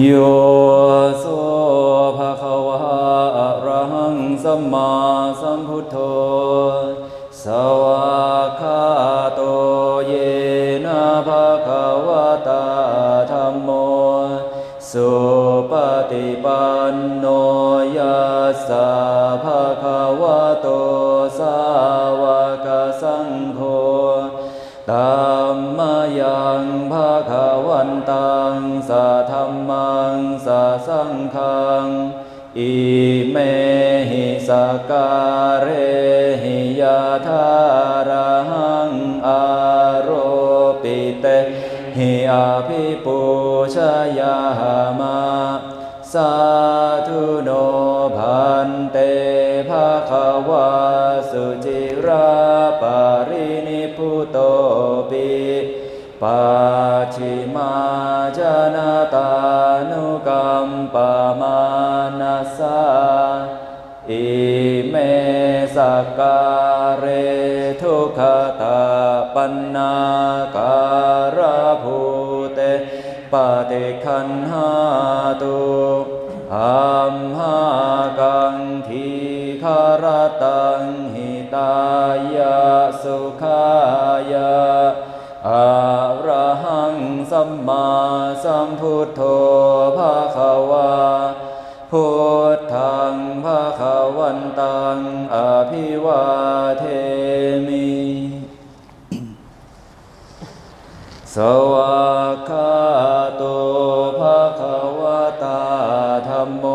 โยโสภะคะวะอะระหังสัมมาสัมพุทโธ สวากขาโตเยนะภะคะวะตาธัมโม สุปฏิปันโนยัสสะภะคะวะโตสาวกสังโฆตั มมายังภาคาวันตังสะธรรมังสะสังฆังอิเมหิสการเรหิยาธาระหังอาโรปิเตหิอาภิปูชยามาสาธุโนพันเตภาควาสุจิราปารินิ ปัจฉิมาจนาตานุกัมปามานาสาอิเมสกการเรทุกขตาปันนาการภูเตปฏิคันหาตุอัมหากังทีคารตัง พุทโธภาควาพุทธังภาควันตังอภิวาเทมิสวากขาโตภาควตาธรรมโม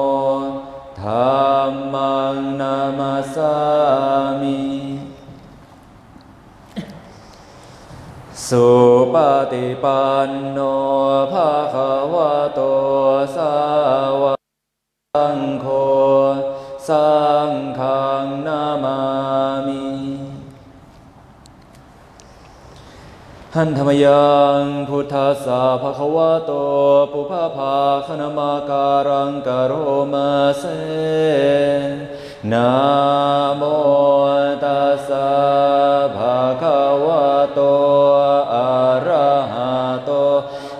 ธรรมังนามาสามิ สุปฏิปันโนภาควโตสาวกสังโฆสังฆังนามามิหันธรรมยังพุทธัสสะภะคะวะโตปุพพภาคณมาการังกโรมาเสนะโมตัสสะภะคะวะโต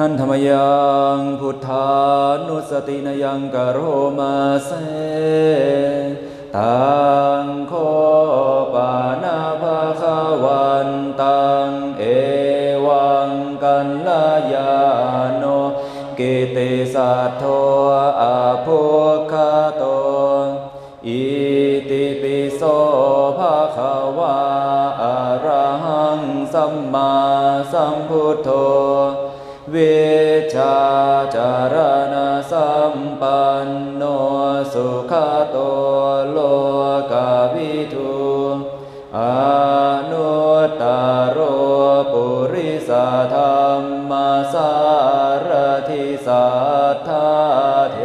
หันธรรมยังพุทธานุสตินยังกโรมาเสตังโคปานาภาคาวันตังเอวังกันลายาโนกิติสัทโทอาภุคาโตอิติปิโสภะควาอะระหังสัมมาสัมพุทโธ วชาจารณสัมปันโนสุขโตโลกาวิทูอนุตตโรปุริสธรรมสารทิสัทธาเท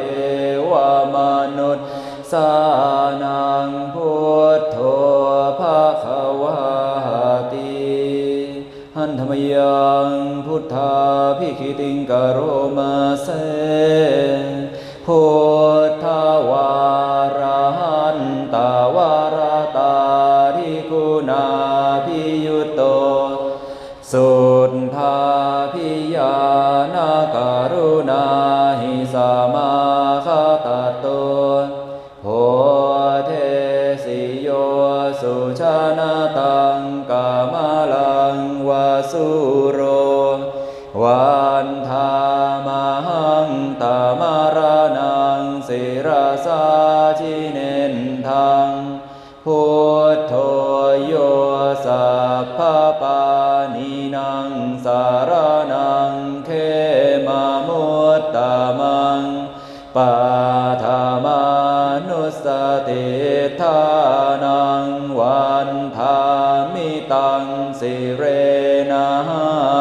วมนุษย์สานังพุทโธภาควาติหันธรรมยา พิติงกโรมาเสพุ วันธามังตามารานังสิราสาชิเนนทังพุทโธโยสัพพปานินางสารนังเขมามุตตามังปาธามานุสติทานังวันธามิตังสิเรนัง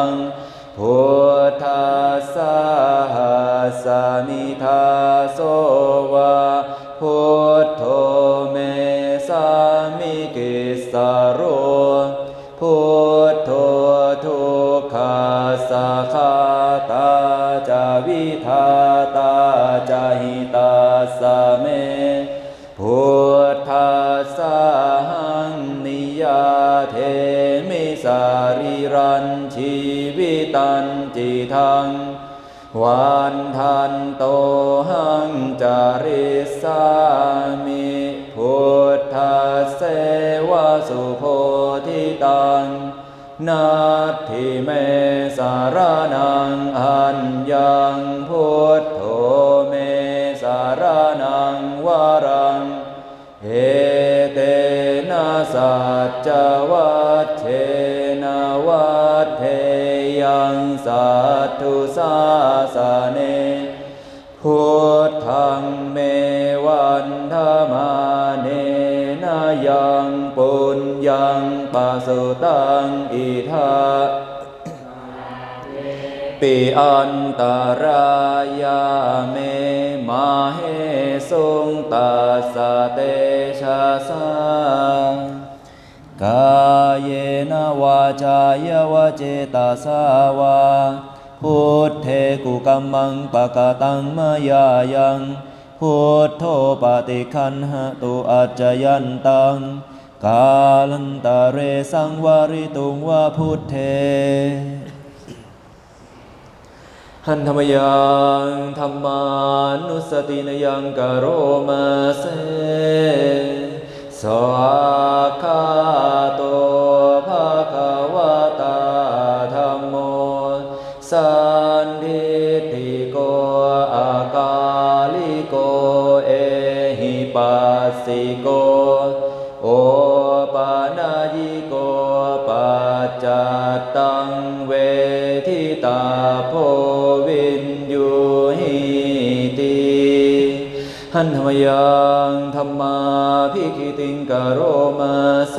ทิาตาจหิตาสเมพุทธาสหังนิยาเทมิสาริรันชีวิตันจิทังวันทันโตหังจาริสามิพุทธาเสวสุโพธิตังนาทิเมสารานังอันยัง สารนังวรังเอเตนะสัจจวัตเทนะวัตเทยังสัตตุสาสเนพุทธังเมวันธมาเนนะยังปุญญังปัสสุตังอิทา ปิอันตรายาเมมาเหสุงตัสเตชะสากายเนวาจายวเจตาสาวาพุทเทกุกัมมังปะกะตังมายายังพุทโธปฏิคันหตุอัจจยันตังกาลันตะเรสังวาริตุงวาพุทเท หันธรรมยังธรรมานุสตินยังกโรมาเสสวากาโตภาควาตาธรรมโมสันทิติโกอากาลิโกเอหิปัสสิโก หันธรรมยังธรรมาพิกิติงกโรมาเส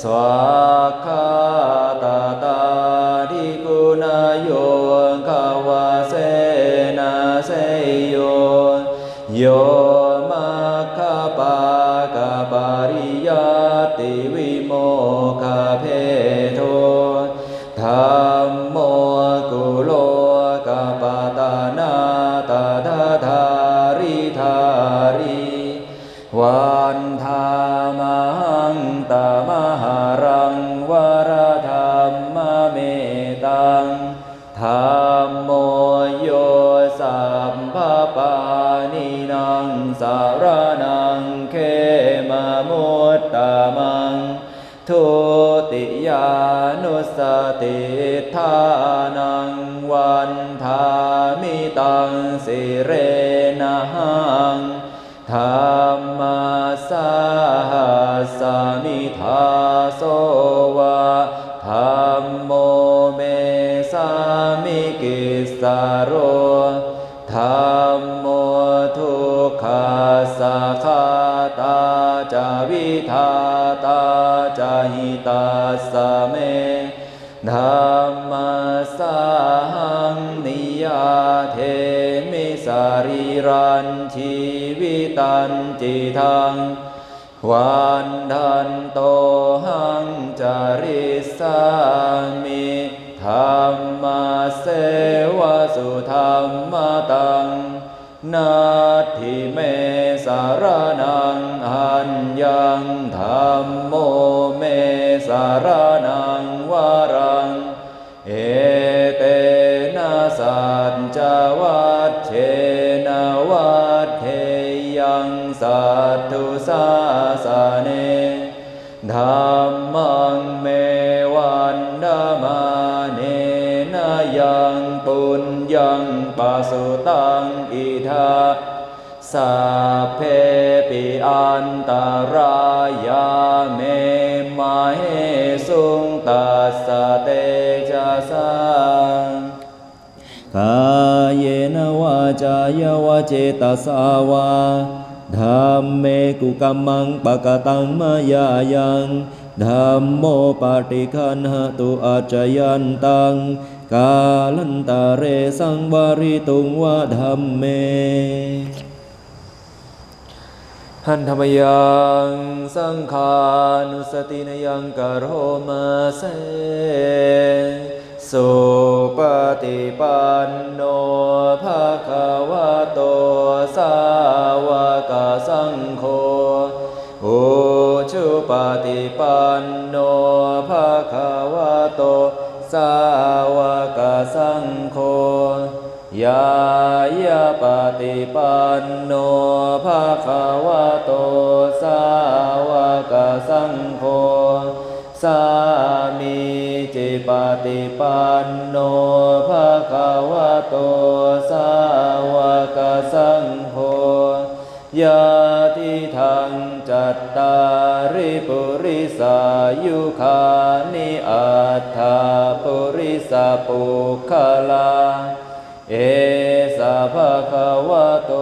สวากาตาตาดิกุณาโยคาวาเสนาเสโยโย โมโยสัมภปานินางสารนังเขมามุตตามัง ทุติยานุสติทานังวันทามิตังสิเรนะหังธรรมาสา สาโรธรรมโมทุกขาสาคาตาจาวิทาตาจาหิตาสเมธรรมสังนิยาเทมิสารีรันชีวิตันจิทังวันทันโตหังจริสา นาทิเมสารนังอัญญังธรรมโมเมสารนังวารัง เอเตนะสัจจวัตเชนวัตเทยังสัตตุสาสเนธรรมัง ปัสสุตังอิทาสัพเพปิอันตรายาเมมาเหสุงตัสสะเตชะสากายเยนวาจายวาเจตสาวาธรรมเมกุกัมมังปะกะตังมายายังธรรมโมปาติคันหตุอาจยันตัง กาลันตะเรสังวาริตุงวะธรรมเมหันธรรมยังสังขานุสตินยังกโรมาเสสุปฏิปันโนภาควะโตสาวกสังโฆโอชุปฏิปันโนภาควะโตสาวก สังโฆยายาปฏิปันโนภะคะวะโตสาวกสังโฆสามีจิปฏิปันโนภะคะวะโตสาวกสังโฆยาทิทังจัตตาริปุริสายุคานิอัตถาปุ สปุคลา เอสะภะคะวะโต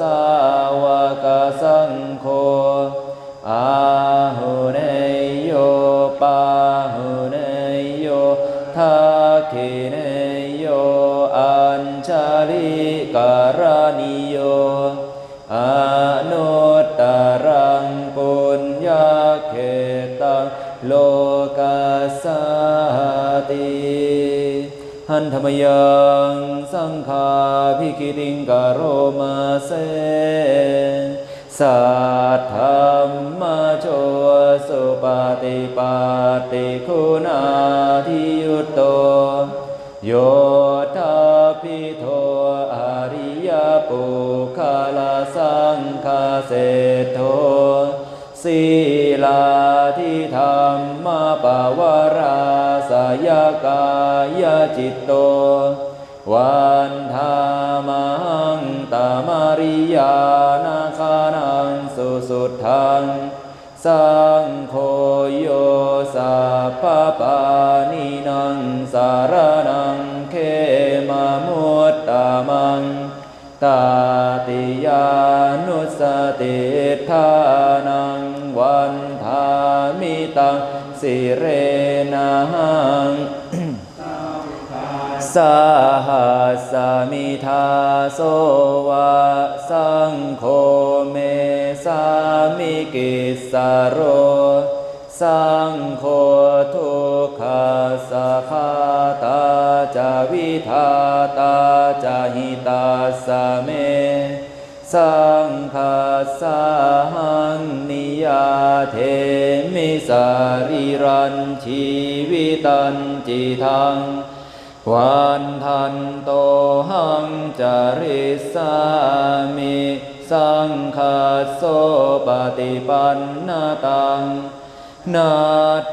สาวกสังโฆอาหุเนโยปาหุเนโยทักขิเนโยอัญชาลิการณิโยอนุตตรังปุญญาเขตังโลกัสสติ หันธรรมยังสังฆาพิกิติงกโรมาเสสัทธรรมโชสุปฏิปัตติคุณาทิยุตโต โยธาพิโทอริยปุคาลาสังคาเสโท ศีลาทิธรรมปวาราสยกายจิตโต วันธามังตามาริยานาคานังสุสุดทัง สังโฆโยสัพพปานินังสารนังเขมามุตตามังตาติยานุสติทานัง วันทามิตังสิเรนังสหัสมิทาโสวะสังโฆเมสามิกิสโร สังโฆทุกขาสาคาตาจาวิทาตาจาหิตาสเม สังฆาสาหังนิ ยาเทมิสาริรันชีวิตันจิทังวันทันโตหังจาริสามิสังฆาโสปฏิปันนาตังนา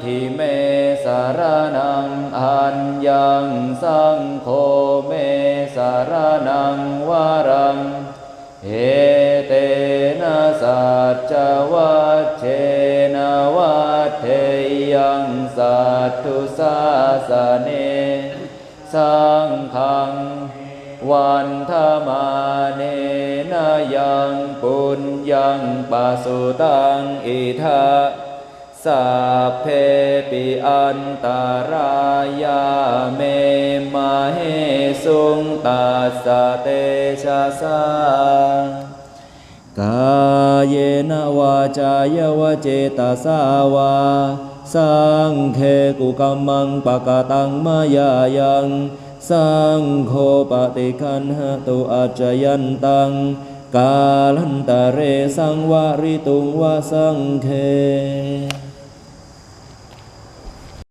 ทิเมสารนังอัญญังสังโฆเมสารนังวารังเอ ตุสาสเน สังฆัง วันธมาเนนยังปุญญังปัสสุตังอิทาสัพเพปิอันตารายาเมมาเฮสุงตัสเตชะสากายเนวาจายวเจตสาวา สังเคกุกัมมังปะกะตังมายายังสังโฆปฏิคันหตุอาจยันตัง กาลันตะเรสังวาริตุงวาสังเค